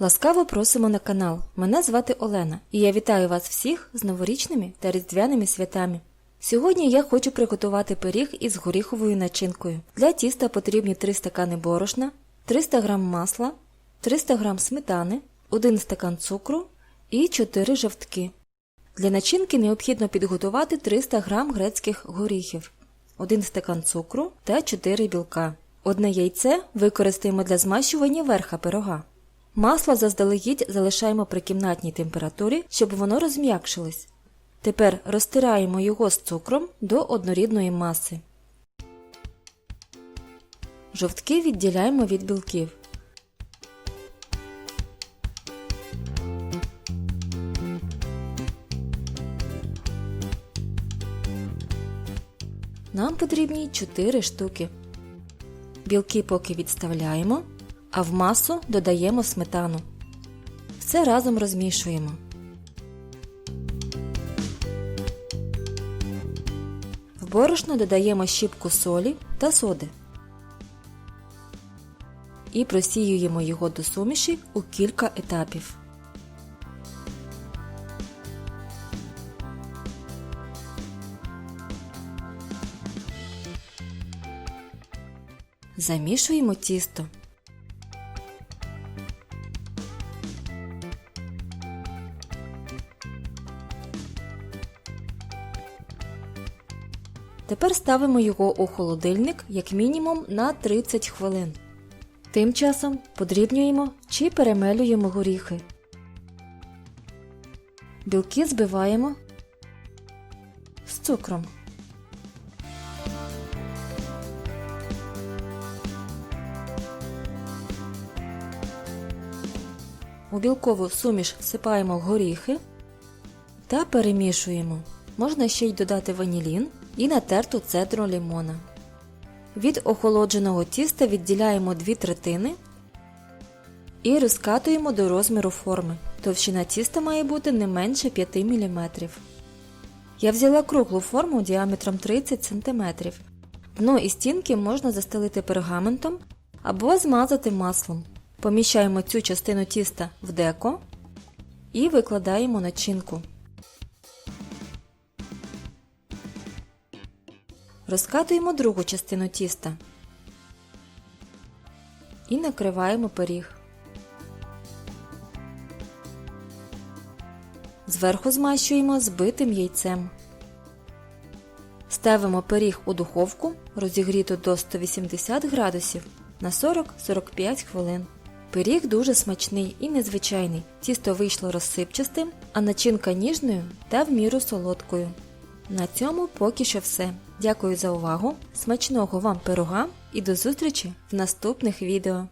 Ласкаво просимо на канал. Мене звати Олена, і я вітаю вас всіх з новорічними та різдвяними святами. Сьогодні я хочу приготувати пиріг із горіховою начинкою. Для тіста потрібні 3 стакани борошна, 300 г масла, 300 г сметани, 1 стакан цукру і 4 жовтки. Для начинки необхідно підготувати 300 г грецьких горіхів, 1 стакан цукру та 4 білка. Одне яйце використаємо для змащування верха пирога. Масло заздалегідь залишаємо при кімнатній температурі, щоб воно розм'якшилось. Тепер розтираємо його з цукром до однорідної маси. Жовтки відділяємо від білків. Нам потрібні 4 штуки. Білки поки відставляємо, а в масу додаємо сметану. Все разом розмішуємо. В борошно додаємо щіпку солі та соди. І просіюємо його до суміші у кілька етапів. Замішуємо тісто. Тепер ставимо його у холодильник як мінімум на 30 хвилин. Тим часом подрібнюємо чи перемелюємо горіхи. Білки збиваємо з цукром. У білкову суміш всипаємо горіхи та перемішуємо. Можна ще й додати ванілін і натерту цедру лимона. Від охолодженого тіста відділяємо 2 третини і розкатуємо до розміру форми. Товщина тіста має бути не менше 5 мм. Я взяла круглу форму діаметром 30 см. Дно і стінки можна застелити пергаментом або змазати маслом. Поміщаємо цю частину тіста в деко і викладаємо начинку. Розкатуємо другу частину тіста і накриваємо пиріг. Зверху змащуємо збитим яйцем. Ставимо пиріг у духовку, розігріту до 180 градусів на 40-45 хвилин. Пиріг дуже смачний і незвичайний. Тісто вийшло розсипчастим, а начинка ніжною та в міру солодкою. На цьому поки що все. Дякую за увагу, смачного вам пирога і до зустрічі в наступних відео.